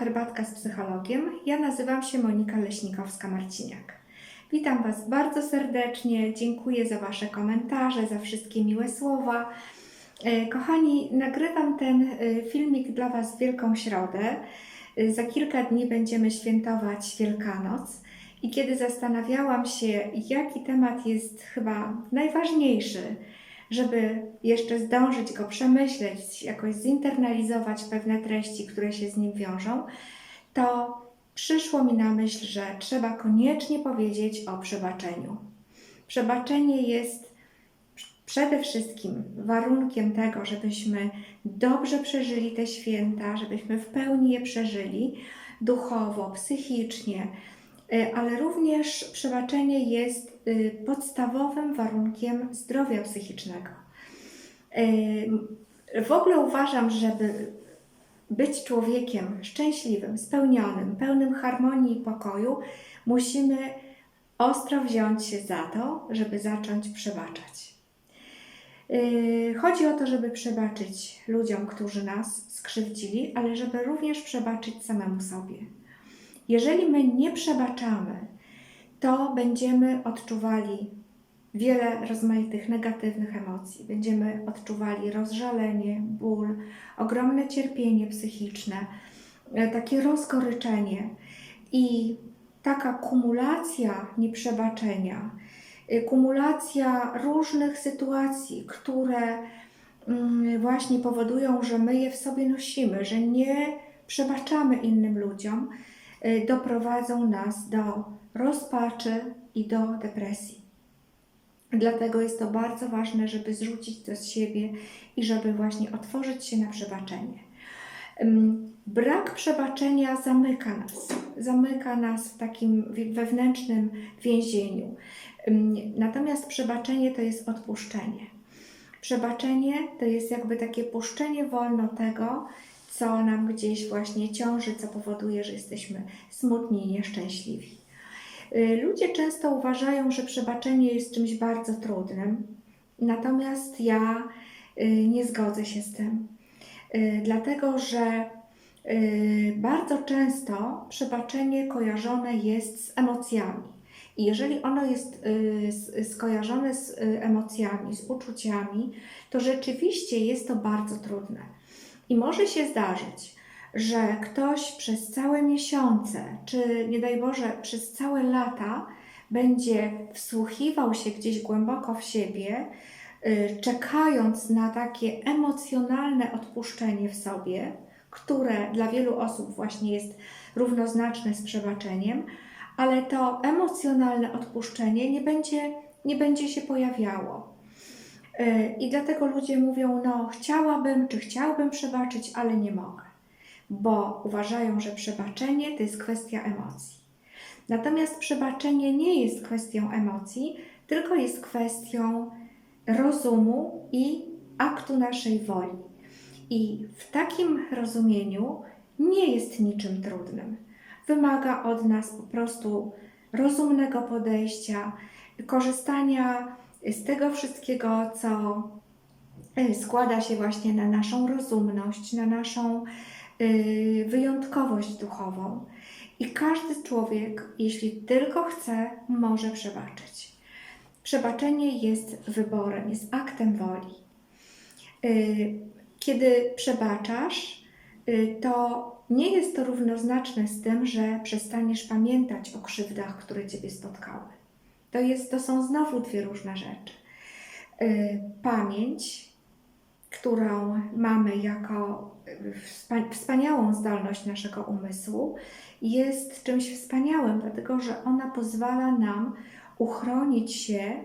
Herbatka z Psychologiem. Ja nazywam się Monika Leśnikowska-Marciniak. Witam Was bardzo serdecznie, dziękuję za Wasze komentarze, za wszystkie miłe słowa. E, Kochani, nagrywam ten e, filmik dla Was w Wielką Środę. E, Za kilka dni będziemy świętować Wielkanoc. I kiedy zastanawiałam się, jaki temat jest chyba najważniejszy, żeby jeszcze zdążyć go przemyśleć, jakoś zinternalizować pewne treści, które się z nim wiążą, to przyszło mi na myśl, że trzeba koniecznie powiedzieć o przebaczeniu. Przebaczenie jest przede wszystkim warunkiem tego, żebyśmy dobrze przeżyli te święta, żebyśmy w pełni je przeżyli duchowo, psychicznie, ale również przebaczenie jest y, podstawowym warunkiem zdrowia psychicznego. Y, W ogóle uważam, żeby być człowiekiem szczęśliwym, spełnionym, pełnym harmonii i pokoju, musimy ostro wziąć się za to, żeby zacząć przebaczać. Yy, Chodzi o to, żeby przebaczyć ludziom, którzy nas skrzywdzili, ale żeby również przebaczyć samemu sobie. Jeżeli my nie przebaczamy, to będziemy odczuwali wiele rozmaitych negatywnych emocji. Będziemy odczuwali rozżalenie, ból, ogromne cierpienie psychiczne, e, takie rozgoryczenie i taka kumulacja nieprzebaczenia, y, kumulacja różnych sytuacji, które mm, właśnie powodują, że my je w sobie nosimy, że nie przebaczamy innym ludziom, doprowadzą nas do rozpaczy i do depresji. Dlatego jest to bardzo ważne, żeby zrzucić to z siebie i żeby właśnie otworzyć się na przebaczenie. Brak przebaczenia zamyka nas, zamyka nas w takim wewnętrznym więzieniu. Natomiast przebaczenie to jest odpuszczenie. Przebaczenie to jest jakby takie puszczenie wolno tego, co nam gdzieś właśnie ciąży, co powoduje, że jesteśmy smutni i nieszczęśliwi. Y, Ludzie często uważają, że przebaczenie jest czymś bardzo trudnym, natomiast ja y, nie zgodzę się z tym, Y, dlatego że bardzo często przebaczenie kojarzone jest z emocjami. I jeżeli ono jest skojarzone z emocjami, z uczuciami, to rzeczywiście jest to bardzo trudne. I może się zdarzyć, że ktoś przez całe miesiące, czy nie daj Boże, przez całe lata będzie wsłuchiwał się gdzieś głęboko w siebie, y, czekając na takie emocjonalne odpuszczenie w sobie, które dla wielu osób właśnie jest równoznaczne z przebaczeniem, ale to emocjonalne odpuszczenie nie będzie, nie będzie się pojawiało. Y, I dlatego ludzie mówią: No, chciałabym, czy chciałbym przebaczyć, ale nie mogę, bo uważają, że przebaczenie to jest kwestia emocji. Natomiast przebaczenie nie jest kwestią emocji, tylko jest kwestią rozumu i aktu naszej woli. I w takim rozumieniu nie jest niczym trudnym. Wymaga od nas po prostu rozumnego podejścia, korzystania z tego wszystkiego, co y, składa się właśnie na naszą rozumność, na naszą y, wyjątkowość duchową. I każdy człowiek, jeśli tylko chce, może przebaczyć. Przebaczenie jest wyborem, jest aktem woli. Y, Kiedy przebaczasz, to nie jest to równoznaczne z tym, że przestaniesz pamiętać o krzywdach, które Ciebie spotkały. To, jest, to są znowu dwie różne rzeczy. Y, Pamięć, którą mamy jako y, wspa- wspaniałą zdolność naszego umysłu, jest czymś wspaniałym, dlatego że ona pozwala nam uchronić się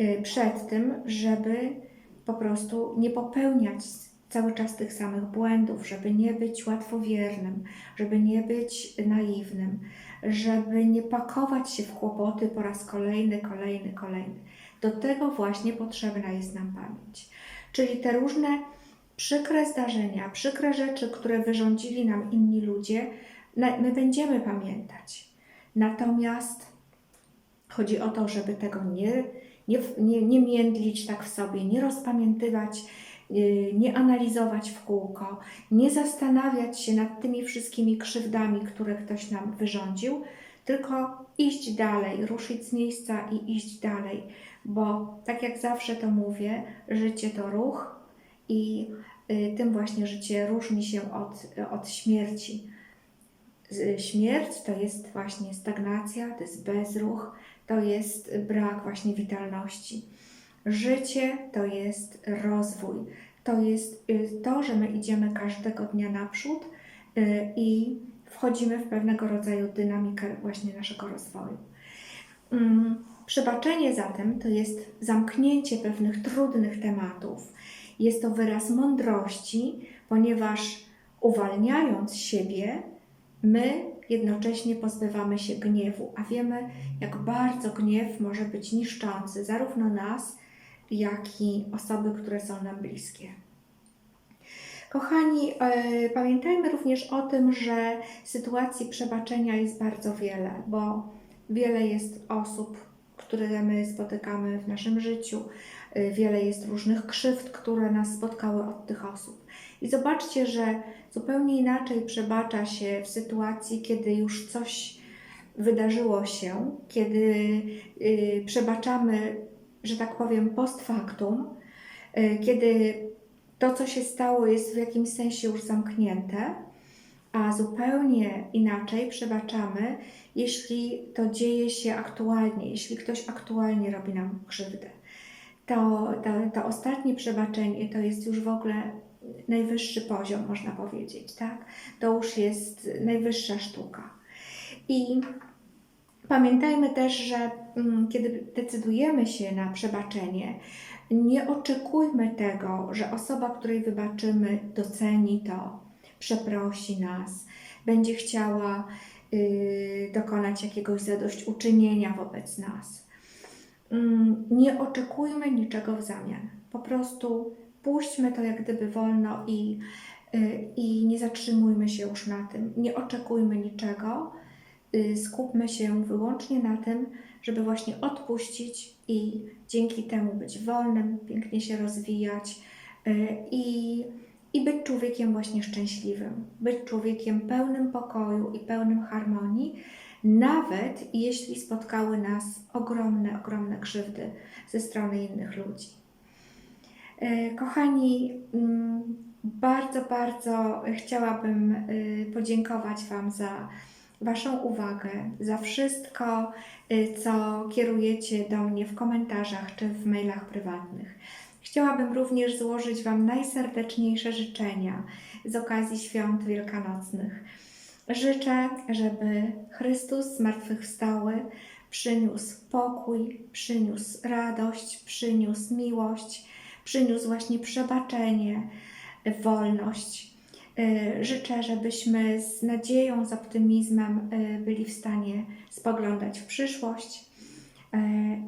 y, przed tym, żeby po prostu nie popełniać cały czas tych samych błędów, żeby nie być łatwowiernym, żeby nie być naiwnym, żeby nie pakować się w kłopoty po raz kolejny, kolejny, kolejny. Do tego właśnie potrzebna jest nam pamięć. Czyli te różne przykre zdarzenia, przykre rzeczy, które wyrządzili nam inni ludzie, my będziemy pamiętać. Natomiast chodzi o to, żeby tego nie, nie, nie, nie międlić tak w sobie, nie rozpamiętywać nie analizować w kółko, nie zastanawiać się nad tymi wszystkimi krzywdami, które ktoś nam wyrządził, tylko iść dalej, ruszyć z miejsca i iść dalej, bo tak jak zawsze to mówię, życie to ruch i y, tym właśnie życie różni się od, od śmierci. Z- Śmierć to jest właśnie stagnacja, to jest bezruch, to jest brak właśnie witalności. Życie to jest rozwój, to jest y, to, że my idziemy każdego dnia naprzód y, i wchodzimy w pewnego rodzaju dynamikę właśnie naszego rozwoju. Mm, Przebaczenie zatem to jest zamknięcie pewnych trudnych tematów. Jest to wyraz mądrości, ponieważ uwalniając siebie, my jednocześnie pozbywamy się gniewu, a wiemy, jak bardzo gniew może być niszczący zarówno nas, jak i osoby, które są nam bliskie. Kochani, e, pamiętajmy również o tym, że sytuacji przebaczenia jest bardzo wiele, bo wiele jest osób, które my spotykamy w naszym życiu, e, wiele jest różnych krzywd, które nas spotkały od tych osób. I zobaczcie, że zupełnie inaczej przebacza się w sytuacji, kiedy już coś wydarzyło się, kiedy y, przebaczamy, że tak powiem, post factum, y, kiedy to, co się stało, jest w jakimś sensie już zamknięte, a zupełnie inaczej przebaczamy, jeśli to dzieje się aktualnie, jeśli ktoś aktualnie robi nam krzywdę. To, to, to ostatnie przebaczenie to jest już w ogóle najwyższy poziom, można powiedzieć, tak? To już jest najwyższa sztuka. I pamiętajmy też, że mm, kiedy decydujemy się na przebaczenie, nie oczekujmy tego, że osoba, której wybaczymy, doceni to, przeprosi nas, będzie chciała y, dokonać jakiegoś zadośćuczynienia wobec nas. Mm, Nie oczekujmy niczego w zamian. Po prostu puśćmy to jak gdyby wolno i, y, i nie zatrzymujmy się już na tym. Nie oczekujmy niczego. Y, Skupmy się wyłącznie na tym, żeby właśnie odpuścić i dzięki temu być wolnym, pięknie się rozwijać y, i, i być człowiekiem właśnie szczęśliwym, być człowiekiem pełnym pokoju i pełnym harmonii, nawet jeśli spotkały nas ogromne, ogromne krzywdy ze strony innych ludzi. E, Kochani, mm, bardzo, bardzo chciałabym y, podziękować Wam za Waszą uwagę, za wszystko, y, co kierujecie do mnie w komentarzach czy w mailach prywatnych. Chciałabym również złożyć Wam najserdeczniejsze życzenia z okazji świąt wielkanocnych. Życzę, żeby Chrystus zmartwychwstały przyniósł pokój, przyniósł radość, przyniósł miłość, przyniósł właśnie przebaczenie, wolność. Y, Życzę, żebyśmy z nadzieją, z optymizmem y, byli w stanie spoglądać w przyszłość y,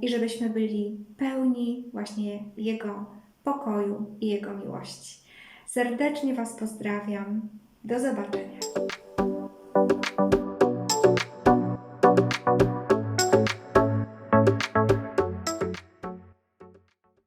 i żebyśmy byli pełni właśnie Jego pokoju i Jego miłości. Serdecznie Was pozdrawiam. Do zobaczenia.